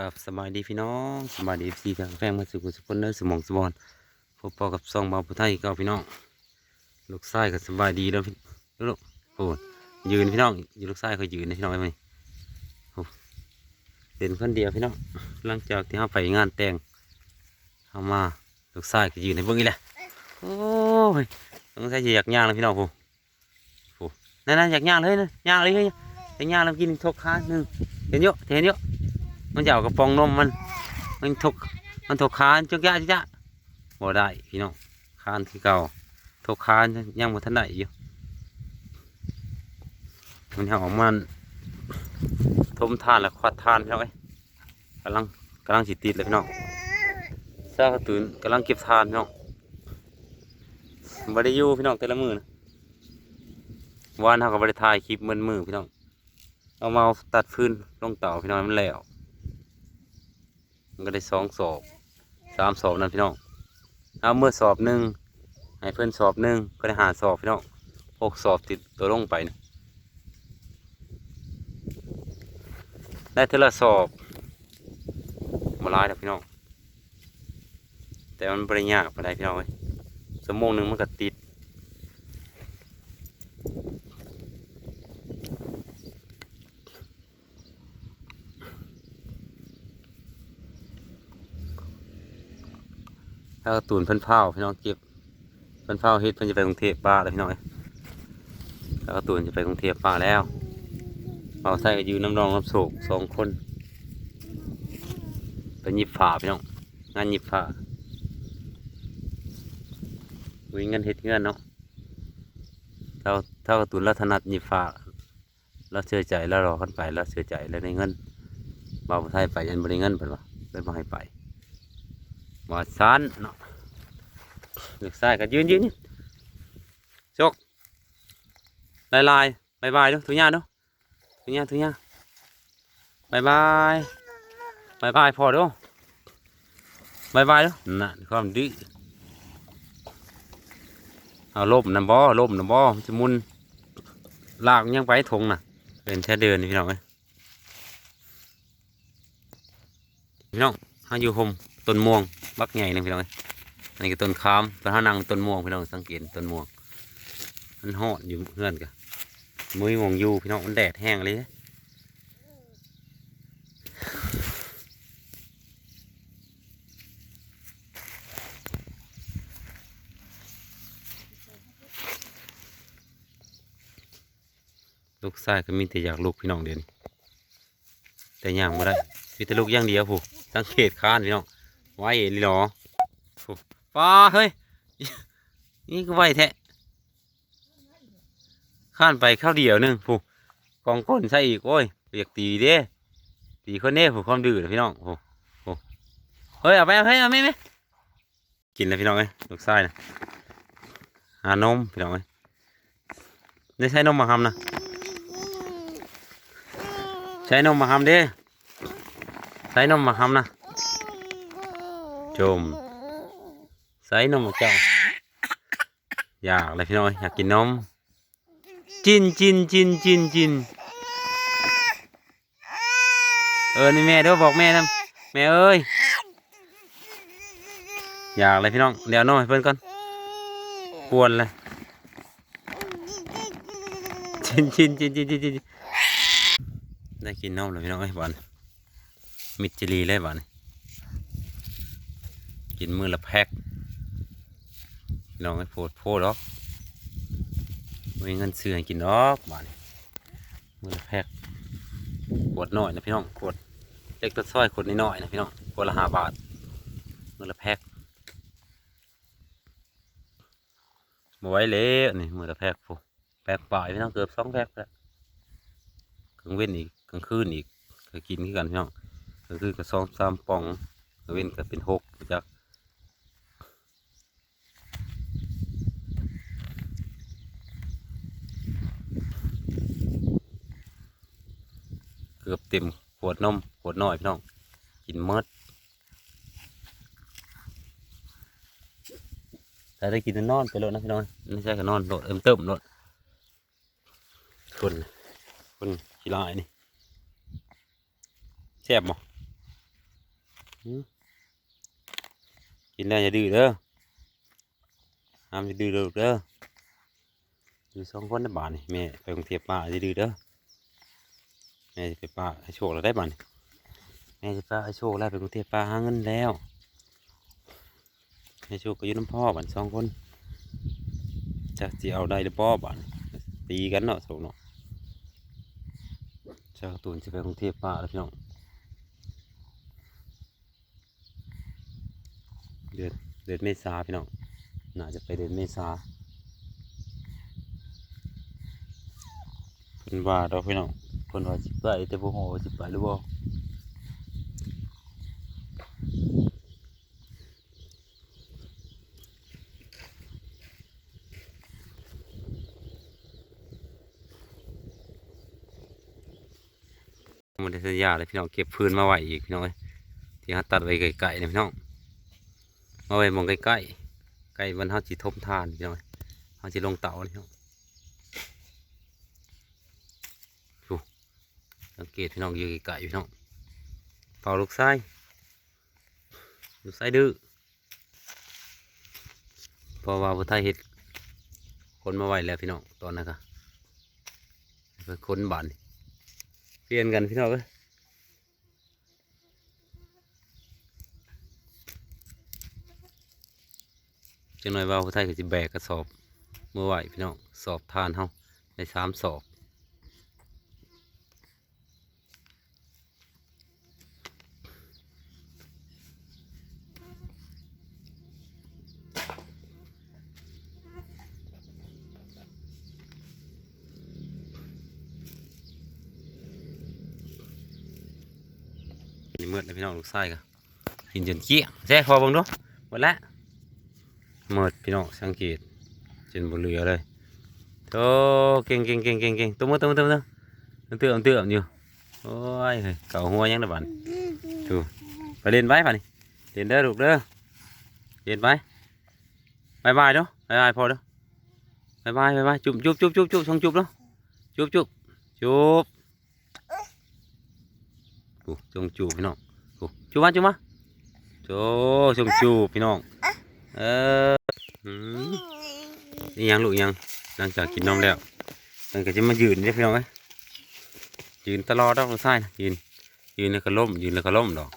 กับสบายดีพี่น้องสบายดีพี่ทางแฟงมาสู่กุศลเนื้อสมองสมองพบปอกับซองบาวผู้ไทยก็พี่น้องลูกชายก็สบายดีแล้วพี่ลูกโอ้ยืนพี่น้องยืนลูกชายเขายืนนะพี่น้องไอ้ไหมเป็นคนเดียวพี่น้องหลังจากที่เขาไปงานแต่งเขามาลูกชายก็ยืนในเบื้องนี้แหละโอ้ยต้องใช้อยากย่างแล้วพี่น้องโอ้โหนั่นนั่นอยากย่างเลยนะย่างเลยเฮ้ยอยากย่างแล้วกินทกค้าหนึ่งเห็นเยอะเห็นเยอะ มันจะเอากระป๋องนมมัน มันถกมันถกคานจุกยะจุกยะบ่ได้พี่น้องคานที่เก่าถกคานยังบ่ทันได้อยู่มันเอาออกมันทมทานแล้วควัดทานพี่น้องเอ้ยกำลังกำลังสิติดเลยพี่น้องซากระตุนกำลังเก็บทานพี่น้องบ่ได้อยู่พี่น้องแต่ละมือนะวานเขาก็บ่ได้ถ่ายคลิปมือมือพี่น้องเอามาตัดพื้นลงเต่าพี่น้องมันแล้ว ก็ได้สองสอบสามสอบนั่นพี่น้องเอาเมื่อสอบหนึ่งให้เพื่อนสอบหนึ่งก็ได้หาสอบพี่น้องหกสอบติดตัวลงไปนะได้เทอละสอบมาลายแล้วพี่น้องแต่มันบริยาไปได้พี่น้องเว้ยสมงหนึ่งมันก็ติด ถ้าตูนเพิ่นเผาพี่น้องเก็บเพิ่นเผาเฮ็ดเพิ่นจะไปกรุงเทพป้าแล้วพี่น้องเอ้ยถ้าตูนจะไปกรุงเทพป้าแล้วเอาใส่ก็อยู่น้ำรองน้ำโศกสองคนไปหยิบฝาพี่น้องงานหยิบฝาวิ่งเงินเฮ็ดเงินเนาะถ้าถ้ากระตุนเราถนัดหยิบฝาเราเชื่อใจแล้วรอขึ้นไปแล้วเชื่อใจแล้วในเงินบ่าวไทยไปยันบริเงินเพิ่นว่าเพิ่นบ่ให้ไป หมอซันเนาะลูกชายก็ยืนยืนนี่จกลายลายบายบายดูทุกอย่างดูทุกอย่างทุกอย่างบายบายบายบายพอดูบายบายดูน่ะความดื้อเอาลมน้ำบ่อลมน้ำบ่อมันจะมุนลากยังไปทงน่ะเป็นแค่เดินนี่พี่น้องเอ้ยพี่น้องเฮาอยู่ห่ม ต้นม่วงบักใหญ่นึงพี่น้องอันนี้ก็ต้นขามต้นหานังต้นม่วงพี่น้องสังเกตต้นม่วงมันหอดอยู่เพื่อนกันมุ้ยม่วงอยู่พี่น้องมันแดดแห้งเลยลูกชายก็มีแต่อยากลูกพี่น้องเด่นแต่ย่างไม่ได้มีแต่ลูกย่างเดียวผู้สังเกตค้านพี่น้อง ไว้ลีหรอป้าเฮ้ย นี่ก็ไว้แท้ข้านไปข้าวเดียวหนึงผูกองก้นใช่อีกโอ้ยเรียกตีเด้ตีคนเน่ผูความดื้อพี่น้องโอ้โหเฮ้ยเอาไปเอาไปเอาไม่ไม่กินเลยพี่น้องเอ้ยลูกไส้นะหานมพี่น้องเอ้ยได้ใช้นมมาทำนะใช้นมมาทำเด้ใช้นมมาทำนะ ชมใส่นมเจ้าอยากเลยพี่น้อยอยากกินนมจินจินจินจินจินเออนี่แม่เด้อบอกแม่นะแม่เอ้ยอยากเลยพี่น้องเดี๋ยวนมให้เพื่อนก่อนปวนเลยจินจินจินจินจินได้กินนมเลยพี่น้องเอ้บานมิดจิรีเลยบาน กินมือละแพ็คลองให้โพดโพดหรอกมีเงินซื้อให้กินดอกบานมือละแพ็คขวดน้อยนะพี่น้องขวดเล็กตัวซอยขวดน้อยนะพี่น้องขวดละห้าบาทมือละแพ็คมาไว้เลยนี่มือละแพ็คฟูแพ็คปลายพี่น้องเกือบสองแพ็คแล้วกลางเว้นอีกกลางคืนอีกก็กินกันพี่น้องกลางคืนก็สองสามปองเว้นก็เป็นหกจัก อบเต็มขวดนมขวดน้อยพี่น้องกินเมดแต่ได้กินนอนไปโลดนะพี่น้องไม่ใช่ก็นอนโลดเอิมเติมโลดคนคนขี้ลายนี่แซ่บบ่หืมกินได้อย่าดื้อเด้อห้ามจะดื้อเด้อลูกเด้ออยู่สองคนในบ้านนี่แม่ไปกรุงเทพป้าจะดื้อเด้อ แม่จะไปป้าให้โชคเราได้บ้านนี่แม่จะป้าให้โชคแล้วไปกรุงเทพป้าหาเงินแล้วให้โชคก็อยู่น้ำพ่อบ้านสองคนจะจะเอาได้หรือป้อบ้านตีกันเนาะสองเนาะจ้าตูนจะไปกรุงเทพป้าแล้วพี่น้องเดือนเดือนเมษาพี่น้องน่าจะไปเดือนเมษาเพิ่นว่าเราพี่น้อง พิ่นว่าสิไปแต่บ่ฮู้ว่าสิไปหรือบ่มันได้สัญญาเลยพี่น้องเก็บพื้นมาไว้อีกพี่น้องเอ้ยที่เขาตัดไว้ไกลๆเนี่ยพี่น้องมาไว้มองใกล้ๆใกล้วันเฮาสิทมทานพี่น้องเฮาสิลงเตานี่ครับดู สังเกตพี่น้องอยู่ไกลๆพี่น้องเป่าลูกไส้ลูกไส้ดื้อพราะว่าพุทธไทยเฮ็ดคนมาไหวแล้วพี่น้องตอนนั้นก็ไปคนบ้านเปลี่ยนกันพี่น้องเอ้ยจังหน่อยว่าผู้ไทยก็จะแบกกระสอบเมื่อไหวพี่น้องสอบทานเฮาได้สามสอบ นี่มืดแล้วพี่น้องลูกไส้ก็กินจนเกี้ยงแซ่พอเบังดูหมดแล้วหมดพี่น้องสังเกตจนบนเรือเลยโตเก่งเก่งเก่งเก่งเก่งตัวมือตัวมือตัวมือตัวเตือมเตือมอยู่โอ้ยเฮ้ยเก่าหัวยังนะบันดูไปเล่นไว้ป่ะนี่เล่นเด้อลูกเด้อเล่นไปบายบายเด้อบายบายพอเด้อบายบาย บายบายจุ๊บจุ๊บจุ๊บจุ๊บจุ๊บส่งจุ๊บเด้อจุ๊บจุ๊บจุ๊บโอ้ส่งจุ๊บพี่น้องโอ้จุ๊บมาจุ๊บมาโจ้ส่งจุ๊บพี่น้อง เอออืมนี่ยังลูกยังหลังจากกินนมแล้วมันก็จะมายืนเรียพี่น้องเอ้ยยืนตลอดดอกลูกชายนะยืนยืนแล้วก็ล้มยืนแล้วก็ล้มดอก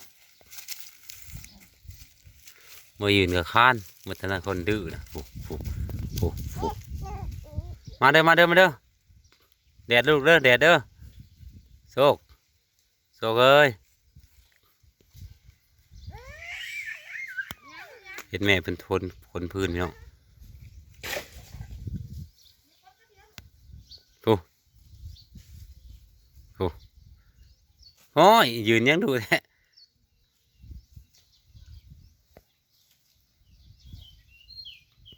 เมื่อยืนก็ค้านเมื่อธนาคนดื้อนะโอ้โหโอ้โหมาเด้อมาเด้อมาเด้อแดดลูกเด้อแดดเด้อโศก โศกเอ้ยเห็นแม่เป็นทนคนพื้นพี่น้องโอ้โอ้โอ้ยยืนยังดูแท้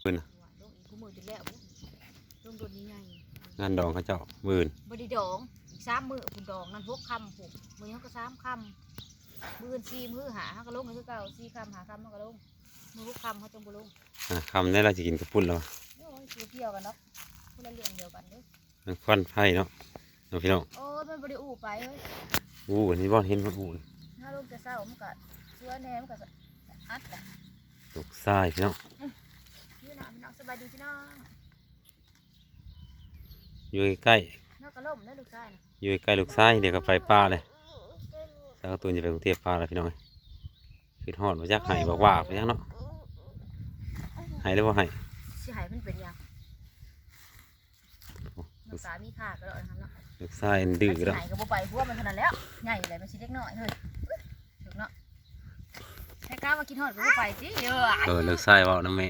พื้นน่ะลงอีกข้านดองเขาเจ้าหมื่นบดีดองอีก สามมือคุณดองนั่นหกคำผูกมือเขาก็สามคำมืออนสี่มือหาเขาก็ลงให้คือเก่าสี่คำหาคำเขาก็ลงมือหกคำเขาจงบ่ลงอะคำนี้เราจะกินกระปุ่นแล้วโอ้ยคือเที่ยวกันเนาะคนละเรื่องเดียวกันเด้อมันควันไผ่เนาะเอาพี่น้องโอ้ยมันบริอูไปเฮ้ยอู้อันนี้บ่เห็นมันอู้ถ้าลงจะเศร้ามันก็เชื่อแน่มันก็อัดแหละลูกทรายพี่น้องพี่น้องพี่น้องสบายดีพี่น้องอยู่ใกล้น้อง กระล่มนะลูกชายนะๆอยู่ใกล้ลูกทรายเดี๋ยวก็ไปป่าเลยสาวตัวจะไปกรุงเทพป่าแล้วพี่น้องคิดฮอดมาจากไห้บอกว่าไปยังเนาะไห้หรือว่าไห้สิใหายมันเป็นยังน้ำตามีค่าก็แล้วนะครับเนาะลูกชายมันดื้อแล้วไหนก็บ่ไปพวกมันเท่านั้นแล้วใหญ่เลยมันสิเล็กน้อยเฮ้ยถึงเนาะแค่กล้ามากินฮอดก็บ่ไปสิเยอะเออลูกชายเว่าน้ำแม่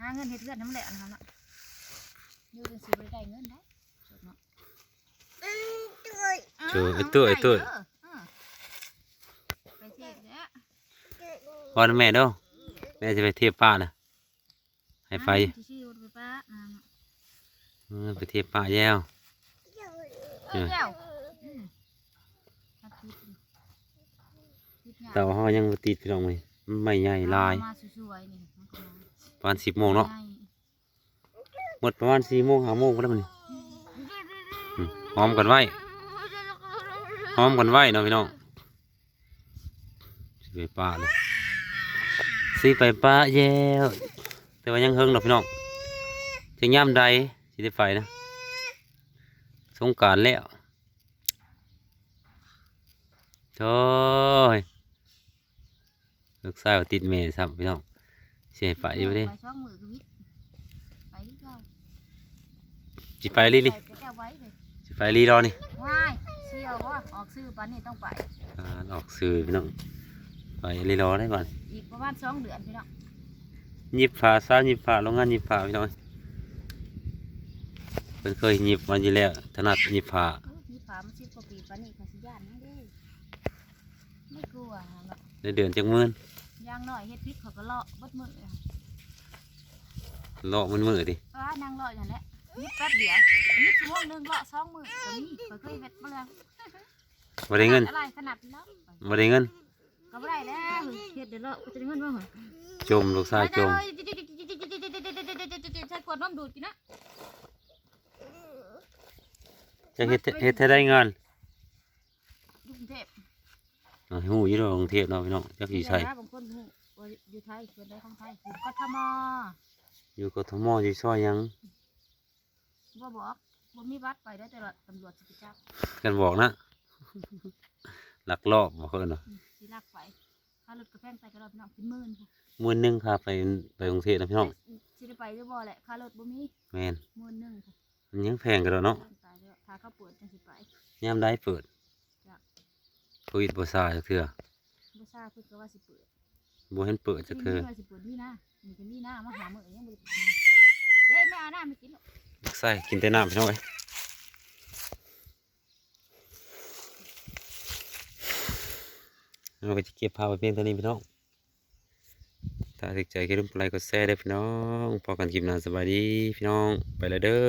หาเงินเฮ็ดเพื่อนน้ำแหละนะครับเนาะ อยู่จังสิบ่ได้เงินได้ถึงเนาะเจอไอ้ตัวไอ้ตัวไปเที่ยวเนี่ยว่าน้ำแม่เด้อแม่จะไปเทียบป้านะให้ไปชื่อๆไปป้าอ่าเออไปเทียบป้าแย้วเที่ยวอืมอาทิตย์อาทิตย์หน้เต่าห้อยังบ่ติดพี่น้องเลยมันไม่ใหญ่ลายมาสวยๆนี่มันก็มาประมาณสิบโมงเนาะใหญ่หมดประมาณสี่โมงห้าโมงก็ได้มันหอมกันไว้หอมกันไว้เนาะพี่น้องสิไปป้าเลยสิไปป้าแย้วแต่ว่ายังเฮิงดอกพี่น้องจะย่ำใดสิได้ไปนะสงกรารแล้วโถ่ยลูกชายว่าติดเมย์ซ้ำพี่น้องเสียไปอยู่เดิ ไปช่องมือกับวิทย์ไปที่เก่า สิไปลีลีไปแก้ไว้เลยสิไปลีรอนี่ว้ายเชี่ยวว่าออกซื้อปันนี่ต้องไปอ่าออกสื่อพี่น้องไปลีรอได้ก่อนอีกประมาณสองเดือนพี่น้องหยิบผ้าซาหยิบผ้าโรงงานหยิบผ้าพี่น้องเพิ่นเคยหยิบมาอยู่แล้วถนัดหยิบผ้าเอ้ยมีผามันสิบกว่าปีปันนี่ก็สิย่านนั่นเด้ไม่กลัวหรอกในเดือนจักหมื่นย่างน้อยเฮ็ดพิษเขาก็เลาะเบดมือเลาะมันมือดิป้านางเลาะอย่างนี้ นิดแป๊บเดียวนิดชั่วโมงหนึงเลาะสองมือก็มีข้อยเคยเฮ็ดมาแล้วบ่ได้เงินอะไรขนาดนั้นบ่ได้เงิน ก็บ่ได้แล้วเฮ็ดเดี๋ยวเลาะก็จะได้เงินบ่เหรอจมลูกชายจมใช้ขวดน้ำดูดกินนะจะเฮ็ดเฮ็ดให้ได้เงินอยู่กรุงเทพอ่าฮู้อยู่ดอกกรุงเทพเนาะพี่น้องจักสิใช่บางคนฮู้ว่าอยู่ไทยเกิดได้ของไทยอยู่กทมอยู่กทมอยู่ซอยหยัง บ่บอกบ่มีบัตรไปได้แต่ละตำรวจสิไปจับกันบอกนะลักลอบบ่เพิ่นเนาะอืมสิลักไปค่ารถกระแพงไปก็รอบน้องเป็นหมื่นค่ะมื้อหนึงค่าไปไปกรุงเทพนะพี่น้องสิได้ไปหรือบ่แหละค่ารถบ่มีแม่นหมื่นหนึงค่ะมันยังแพงกันแล้วเนาะตายแล้วถ้าเขาเปิดจังสิไป ยามได้เปิดจ้ะ โควิดบ่ซาจักเทื่อบ่ทราบเพิ่นก็ว่าสิเปิดบ่เห็นเปิดจักเทื่อนี่ว่าสิเปิดนี่นะนี่เป็นนี่นะมาหามื้อยังบ่ได้กิน เด้แม่เอาน้ำมากินหรอกลูกไส้กินแต่น้ำพี่น้องเอ้ยเราก็จะเก็บภาพไว้เพียงเท่านี้พี่น้อง ถ้าถึกใจก็ลืมกดไลค์กดแชร์ด้พี่น้องพอกันคลิปหน้าสบายดีพี่น้องไปแล้วเด้อ